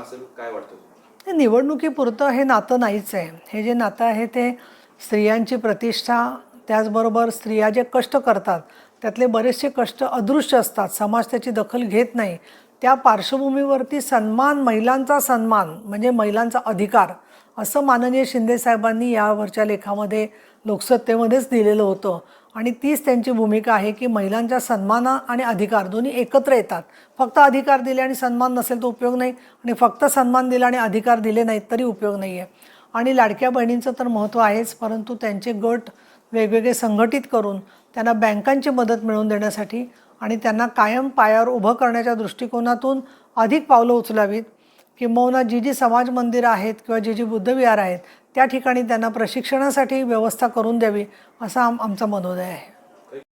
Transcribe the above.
असं काय वाटतं निवडणुकीपुरतं हे नातं नाहीच आहे. हे जे नातं आहे ते स्त्रियांची प्रतिष्ठा त्याचबरोबर स्त्रिया जे कष्ट करतात त्यातले बरेचसे कष्ट अदृश्य असतात. समाज त्याची दखल घेत नाही. त्या पार्श्वभूमीवरती सन्मान महिलांचा सन्मान म्हणजे महिलांचा अधिकार असं माननीय शिंदेसाहेबांनी यावरच्या लेखामध्ये लोकसत्तेमध्येच दिलेलं होतं. आणि तीच त्यांची भूमिका आहे की महिलांच्या सन्मान आणि अधिकार दोन्ही एकत्र येतात. फक्त अधिकार दिले आणि सन्मान नसेल तर उपयोग नाही आणि फक्त सन्मान दिला आणि अधिकार दिले नाहीत तरी उपयोग नाही आहे आणि लाडक्या बहिणींचं तर महत्त्व आहेच परंतु त्यांचे गट वेगवेगळे संघटित करून त्यांना बँकांची मदत मिळवून देण्यासाठी आणि त्यांना कायम पायावर उभं करण्याच्या दृष्टिकोनातून अधिक पावलं उचलावीत. किंबहुना जी जी समाज मंदिरं आहेत किंवा जी जी बुद्धविहार आहेत त्या ठिकाणी त्यांना प्रशिक्षणासाठी व्यवस्था करून द्यावी असा आम आमचा मनोदय आहे.